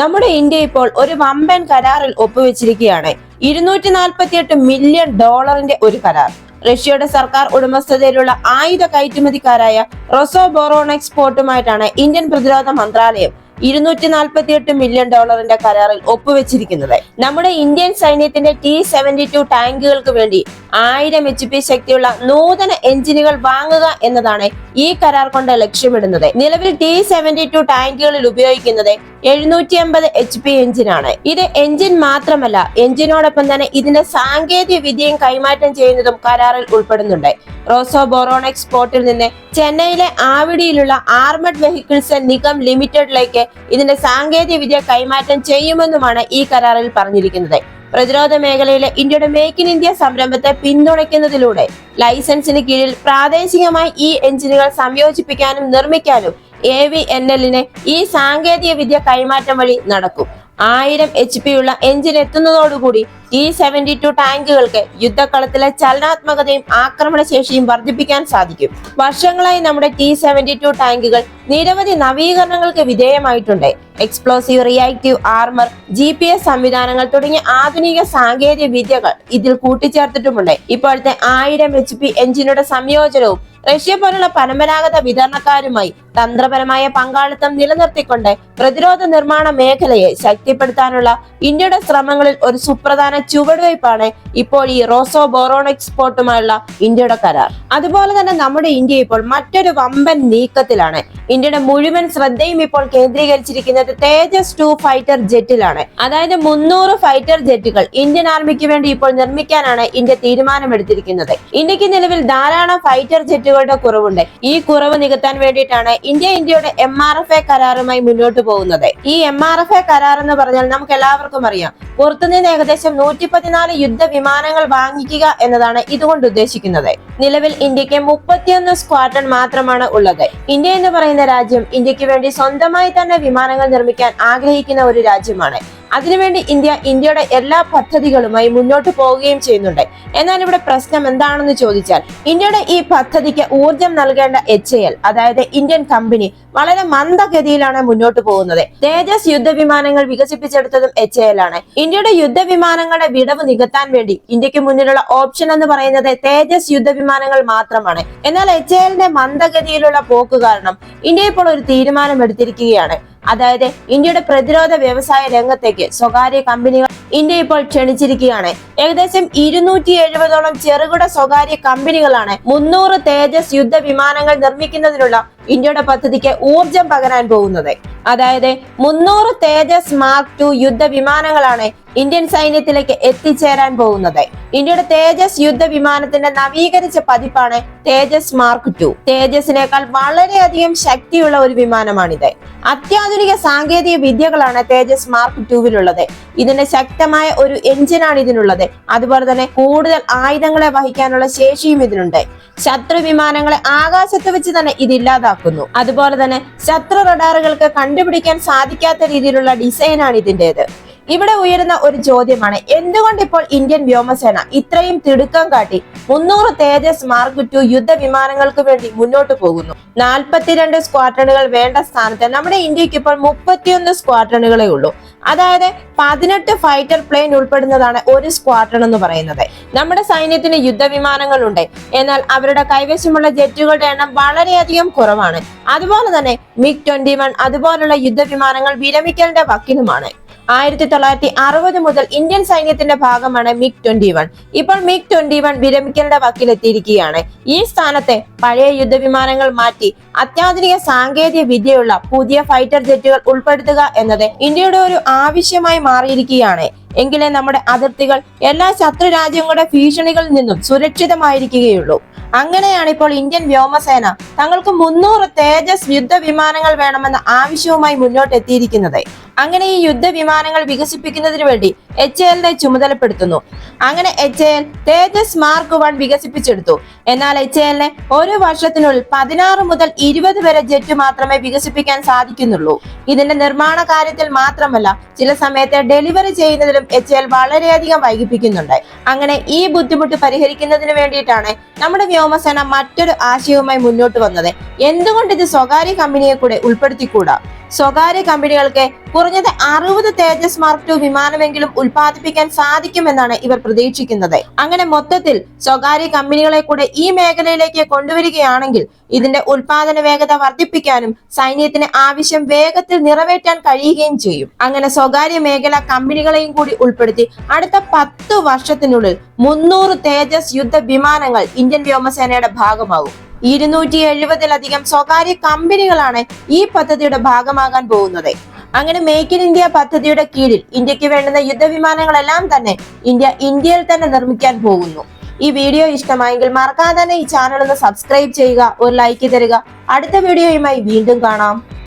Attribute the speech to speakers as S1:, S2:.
S1: നമ്മുടെ ഇന്ത്യ ഇപ്പോൾ ഒരു വമ്പൻ കരാറിൽ ഒപ്പുവെച്ചിരിക്കുകയാണ്. ഇരുന്നൂറ്റി നാൽപ്പത്തിയെട്ട് മില്യൺ ഡോളറിന്റെ ഒരു കരാർ. റഷ്യയുടെ സർക്കാർ ഉടമസ്ഥതയിലുള്ള ആയുധ കയറ്റുമതിക്കാരായ റൊസോ ബോറോൺ എക്സ്പോർട്ടുമായിട്ടാണ് ഇന്ത്യൻ പ്രതിരോധ മന്ത്രാലയം ഇരുന്നൂറ്റി നാൽപ്പത്തിയെട്ട് മില്യൺ ഡോളറിന്റെ കരാറിൽ ഒപ്പുവെച്ചിരിക്കുന്നത്. നമ്മുടെ ഇന്ത്യൻ സൈന്യത്തിന്റെ ടി സെവന്റി ടു ടാങ്കുകൾക്ക് വേണ്ടി ആയിരം എച്ച് പി ശക്തിയുള്ള നൂതന എഞ്ചിനുകൾ വാങ്ങുക എന്നതാണ് ഈ കരാർ കൊണ്ട് ലക്ഷ്യമിടുന്നത്? നിലവിൽ ടി സെവന്റി ടു ടാങ്കുകളിൽ ഉപയോഗിക്കുന്നത് എഴുന്നൂറ്റി അമ്പത് എച്ച് പി എഞ്ചിനാണ്. ഇത് എഞ്ചിൻ മാത്രമല്ല എഞ്ചിനോടൊപ്പം തന്നെ ഇതിന്റെ സാങ്കേതിക വിദ്യയും കൈമാറ്റം ചെയ്യുന്നതും കരാറിൽ ഉൾപ്പെടുന്നുണ്ട്. റോസോ ബോറോണെക്സ് പോർട്ടിൽ നിന്ന് ചെന്നൈയിലെ ആവിടിയിലുള്ള ആർമഡ് വെഹിക്കിൾസ് നിഗം ലിമിറ്റഡിലേക്ക് ഇതിന്റെ സാങ്കേതിക വിദ്യ കൈമാറ്റം ചെയ്യുമെന്നുമാണ് ഈ കരാറിൽ പറഞ്ഞിരിക്കുന്നത്. പ്രതിരോധ മേഖലയിലെ ഇന്ത്യയുടെ മേക്ക് ഇൻ ഇന്ത്യ സംരംഭത്തെ പിന്തുണയ്ക്കുന്നതിലൂടെ ലൈസൻസിന് കീഴിൽ പ്രാദേശികമായി ഈ എഞ്ചിനുകൾ സംയോജിപ്പിക്കാനും നിർമ്മിക്കാനും എ വി എൻ എല്ലിന് ഈ സാങ്കേതിക വിദ്യ കൈമാറ്റം വഴി നടക്കും. ആയിരം എച്ച് പി ഉള്ള എഞ്ചിൻ എത്തുന്നതോടുകൂടി ടി സെവന്റി ടു ടാങ്കുകൾക്ക് യുദ്ധക്കളത്തിലെ ചലനാത്മകതയും ആക്രമണശേഷിയും വർദ്ധിപ്പിക്കാൻ സാധിക്കും. വർഷങ്ങളായി നമ്മുടെ ടി സെവന്റി ടു ടാങ്കുകൾ നിരവധി നവീകരണങ്ങൾക്ക് വിധേയമായിട്ടുണ്ട്. Explosive reactive armour G P S സംവിധാനങ്ങൾ തുടങ്ങിയ ആധുനിക സാങ്കേതിക വിദ്യകൾ ഇതിൽ കൂട്ടിച്ചേർത്തിട്ടുമുണ്ട്. ഇപ്പോഴത്തെ ആയിരം എച്ച് പി എഞ്ചിനുടെ സംയോജനവും റഷ്യ പോലുള്ള പരമ്പരാഗത വിതരണക്കാരുമായി തന്ത്രപരമായ പങ്കാളിത്തം നിലനിർത്തിക്കൊണ്ട് പ്രതിരോധ നിർമ്മാണ മേഖലയെ ശക്തിപ്പെടുത്താനുള്ള ഇന്ത്യയുടെ ശ്രമങ്ങളിൽ ഒരു സുപ്രധാന ചുവടുവയ്പ്പാണ് ഇപ്പോൾ ഈ റോസോ ബോറോൺ എക്സ്പോർട്ടുമായുള്ള ഇന്ത്യയുടെ കരാർ. അതുപോലെ തന്നെ നമ്മുടെ ഇന്ത്യ ഇപ്പോൾ മറ്റൊരു വമ്പൻ നീക്കത്തിലാണ്. ഇന്ത്യയുടെ മുഴുവൻ ശ്രദ്ധയും ഇപ്പോൾ കേന്ദ്രീകരിച്ചിരിക്കുന്നത് തേജസ് ടു ഫൈറ്റർ ജെറ്റിലാണ്. അതായത് മുന്നൂറ് ഫൈറ്റർ ജെറ്റുകൾ ഇന്ത്യൻ ആർമിക്ക് വേണ്ടി ഇപ്പോൾ നിർമ്മിക്കാനാണ് ഇന്ത്യ തീരുമാനമെടുത്തിരിക്കുന്നത്. ഇന്ത്യയ്ക്ക് നിലവിൽ ധാരാളം ഫൈറ്റർ ജെറ്റുകളുടെ കുറവുണ്ട്. ഈ കുറവ് നികത്താൻ വേണ്ടിയിട്ടാണ് ഇന്ത്യ ഇന്ത്യയുടെ എം ആർ എഫ് എ കരാറുമായി മുന്നോട്ട് പോകുന്നത്. ഈ എം ആർ എഫ് എ കരാർ എന്ന് പറഞ്ഞാൽ നമുക്ക് എല്ലാവർക്കും അറിയാം. പുറത്തുനിന്ന് ഏകദേശം നൂറ്റി പതിനാല് യുദ്ധ വിമാനങ്ങൾ വാങ്ങിക്കുക എന്നതാണ് ഇതുകൊണ്ട് ഉദ്ദേശിക്കുന്നത്. നിലവിൽ ഇന്ത്യയ്ക്ക് മുപ്പത്തിയൊന്ന് സ്ക്വാഡൺ മാത്രമാണ് ഉള്ളത്. ഇന്ത്യ എന്ന് പറയുന്ന രാജ്യം ഇന്ത്യയ്ക്ക് വേണ്ടി സ്വന്തമായി തന്നെ വിമാനങ്ങൾ നിർമ്മിക്കാൻ ആഗ്രഹിക്കുന്ന ഒരു രാജ്യമാണ്. അതിനുവേണ്ടി ഇന്ത്യ ഇന്ത്യയുടെ എല്ലാ പദ്ധതികളുമായി മുന്നോട്ട് പോവുകയും ചെയ്യുന്നുണ്ട്. എന്നാൽ ഇവിടെ പ്രശ്നം എന്താണെന്ന് ചോദിച്ചാൽ ഇന്ത്യയുടെ ഈ പദ്ധതിക്ക് ഊർജം നൽകേണ്ട എച്ച് എൽ അതായത് ഇന്ത്യൻ കമ്പനി വളരെ മന്ദഗതിയിലാണ് മുന്നോട്ട് പോകുന്നത്. തേജസ് യുദ്ധവിമാനങ്ങൾ വികസിപ്പിച്ചെടുത്തതും എച്ച് എൽ ആണ്. ഇന്ത്യയുടെ യുദ്ധവിമാനങ്ങളുടെ വിടവ് നികത്താൻ വേണ്ടി ഇന്ത്യയ്ക്ക് മുന്നിലുള്ള ഓപ്ഷൻ എന്ന് പറയുന്നത് തേജസ് യുദ്ധവിമാനങ്ങൾ മാത്രമാണ്. എന്നാൽ എച്ച് എല്ലിന്റെ മന്ദഗതിയിലുള്ള പോക്ക് കാരണം ഇന്ത്യ ഇപ്പോൾ ഒരു തീരുമാനം എടുത്തിരിക്കുകയാണ് അതായത് ഇന്ത്യയുടെ പ്രതിരോധ വ്യവസായ രംഗത്തേക്ക് സ്വകാര്യ കമ്പനികൾ ഇന്ത്യ ഇപ്പോൾ ക്ഷണിച്ചിരിക്കുകയാണ്. ഏകദേശം ഇരുന്നൂറ്റി എഴുപതോളം ചെറുകിട സ്വകാര്യ കമ്പനികളാണ് മുന്നൂറ് തേജസ് യുദ്ധ വിമാനങ്ങൾ നിർമ്മിക്കുന്നതിനുള്ള ഇന്ത്യയുടെ പദ്ധതിക്ക് ഊർജം പകരാൻ പോകുന്നത്. അതായത് മുന്നൂറ് തേജസ് മാർക്ക് ടു യുദ്ധ വിമാനങ്ങളാണ് ഇന്ത്യൻ സൈന്യത്തിലേക്ക് എത്തിച്ചേരാൻ പോകുന്നത്. ഇന്ത്യയുടെ തേജസ് യുദ്ധ വിമാനത്തിന്റെ നവീകരിച്ച പതിപ്പാണ് തേജസ് മാർക്ക് ടു. തേജസിനേക്കാൾ വളരെയധികം ശക്തിയുള്ള ഒരു വിമാനമാണിത്. അത്യാധുനിക സാങ്കേതിക വിദ്യകളാണ് തേജസ് മാർക്ക് ടുവിലുള്ളത്. ഇതിന്റെ ശക്തമായ ഒരു എഞ്ചിനാണ് ഇതിനുള്ളത്. അതുപോലെ തന്നെ കൂടുതൽ ആയുധങ്ങളെ വഹിക്കാനുള്ള ശേഷിയും ഇതിനുണ്ട്. ശത്രു വിമാനങ്ങളെ ആകാശത്ത് വെച്ച് തന്നെ ഇത് ഇല്ലാതാക്കുന്നു. അതുപോലെ തന്നെ ശത്രു റഡാറുകൾക്ക് കണ്ടുപിടിക്കാൻ സാധിക്കാത്ത രീതിയിലുള്ള ഡിസൈനാണ് ഇതിന്റെത് ഇവിടെ ഉയരുന്ന ഒരു ചോദ്യമാണ് എന്തുകൊണ്ട് ഇപ്പോൾ ഇന്ത്യൻ വ്യോമസേന ഇത്രയും തിടുക്കം കാട്ടി മുന്നൂറ് തേജസ് മാർക്ക് ടു യുദ്ധ വിമാനങ്ങൾക്ക് വേണ്ടി മുന്നോട്ട് പോകുന്നു? നാൽപ്പത്തിരണ്ട് സ്ക്വാഡ്രണുകൾ വേണ്ട സ്ഥാനത്ത് നമ്മുടെ ഇന്ത്യയ്ക്ക് ഇപ്പോൾ മുപ്പത്തിയൊന്ന് സ്ക്വാഡ്രണുകളെ ഉള്ളൂ. അതായത് പതിനെട്ട് ഫൈറ്റർ പ്ലെയിൻ ഉൾപ്പെടുന്നതാണ് ഒരു സ്ക്വാഡ്രൺ എന്ന് പറയുന്നത്. നമ്മുടെ സൈന്യത്തിന് യുദ്ധവിമാനങ്ങളുണ്ട്. എന്നാൽ അവരുടെ കൈവശമുള്ള ജെറ്റുകളുടെ എണ്ണം വളരെയധികം കുറവാണ്. അതുപോലെ തന്നെ മിഗ് ട്വന്റി വൺ അതുപോലുള്ള യുദ്ധവിമാനങ്ങൾ വിരമിക്കലിന്റെ വക്കിലുമാണ്. ആയിരത്തി തൊള്ളായിരത്തി അറുപത് മുതൽ ഇന്ത്യൻ സൈന്യത്തിന്റെ ഭാഗമാണ് മിഗ് ട്വന്റി വൺ. ഇപ്പോൾ മിഗ് ട്വന്റി വൺ വിരമിക്കലിന്റെ വക്കിലെത്തിയിരിക്കുകയാണ്. ഈ സ്ഥാനത്തെ പഴയ യുദ്ധവിമാനങ്ങൾ മാറ്റി അത്യാധുനിക സാങ്കേതിക വിദ്യയുള്ള പുതിയ ഫൈറ്റർ ജെറ്റുകൾ ഉൾപ്പെടുത്തുക എന്നത് ഇന്ത്യയുടെ ഒരു ആവശ്യമായി മാറിയിരിക്കുകയാണ്. എങ്കിലേ നമ്മുടെ അതിർത്തികൾ എല്ലാ ശത്രു രാജ്യങ്ങളുടെ ഭീഷണികളിൽ നിന്നും സുരക്ഷിതമായിരിക്കുകയുള്ളൂ. അങ്ങനെയാണ് ഇപ്പോൾ ഇന്ത്യൻ വ്യോമസേന. തങ്ങൾക്ക് മുന്നൂറ് തേജസ് യുദ്ധ വിമാനങ്ങൾ വേണമെന്ന ആവശ്യവുമായി മുന്നോട്ട് എത്തിയിരിക്കുന്നത് അങ്ങനെ ഈ യുദ്ധ വിമാനങ്ങൾ വികസിപ്പിക്കുന്നതിന് വേണ്ടി എച്ച് എല്ലിനെ ചുമതലപ്പെടുത്തുന്നു. അങ്ങനെ H L Tejas mark one വികസിപ്പിച്ചെടുത്തു. എന്നാൽ എച്ച് എല്ലിന് ഒരു വർഷത്തിനുള്ളിൽ പതിനാറ് മുതൽ ഇരുപത് വരെ ജെറ്റ് മാത്രമേ വികസിപ്പിക്കാൻ സാധിക്കുന്നുള്ളൂ. ഇതിന്റെ നിർമ്മാണ കാര്യത്തിൽ മാത്രമല്ല ചില സമയത്ത് ഡെലിവറി ചെയ്യുന്നതിലും എച്ച് എൽ വളരെയധികം വൈകിപ്പിക്കുന്നുണ്ട്. അങ്ങനെ ഈ ബുദ്ധിമുട്ട് പരിഹരിക്കുന്നതിന് വേണ്ടിയിട്ടാണ് നമ്മുടെ വ്യോമസേന മറ്റൊരു ആശയവുമായി മുന്നോട്ട് വന്നത്. എന്തുകൊണ്ട് ഇത് സ്വകാര്യ കമ്പനിയെ കൂടെ ഉൾപ്പെടുത്തിക്കൂടാ? സ്വകാര്യ കമ്പനികൾക്ക് കുറഞ്ഞത് അറുപത് തേജസ് മാർക്ക് ടു വിമാനമെങ്കിലും ഉൽപ്പാദിപ്പിക്കാൻ സാധിക്കുമെന്നാണ് ഇവർ പ്രതീക്ഷിക്കുന്നത്. അങ്ങനെ മൊത്തത്തിൽ സ്വകാര്യ കമ്പനികളെ കൂടെ ഈ മേഖലയിലേക്ക് കൊണ്ടുവരികയാണെങ്കിൽ ഇതിന്റെ ഉൽപാദന വേഗത വർദ്ധിപ്പിക്കാനും സൈന്യത്തിന് ആവശ്യം വേഗത്തിൽ നിറവേറ്റാൻ കഴിയുകയും ചെയ്യും. അങ്ങനെ സ്വകാര്യ മേഖല കമ്പനികളെയും കൂടി ഉൾപ്പെടുത്തി അടുത്ത പത്ത് വർഷത്തിനുള്ളിൽ മുന്നൂറ് തേജസ് യുദ്ധ വിമാനങ്ങൾ ഇന്ത്യൻ വ്യോമസേനയുടെ ഭാഗമാകും ഇരുന്നൂറ്റി എഴുപതിലധികം സ്വകാര്യ കമ്പനികളാണ് ഈ പദ്ധതിയുടെ ഭാഗമാകാൻ പോകുന്നത്. അങ്ങനെ മേക്ക് ഇൻ ഇന്ത്യ പദ്ധതിയുടെ കീഴിൽ ഇന്ത്യയ്ക്ക് വേണ്ടുന്ന യുദ്ധവിമാനങ്ങളെല്ലാം തന്നെ ഇന്ത്യ ഇന്ത്യയിൽ തന്നെ നിർമ്മിക്കാൻ പോകുന്നു. ഈ വീഡിയോ ഇഷ്ടമായെങ്കിൽ മറക്കാതെ തന്നെ ഈ ചാനൽ ഒന്ന് സബ്സ്ക്രൈബ് ചെയ്യുക ഒരു ലൈക്ക് തരിക. അടുത്ത വീഡിയോയുമായി വീണ്ടും കാണാം.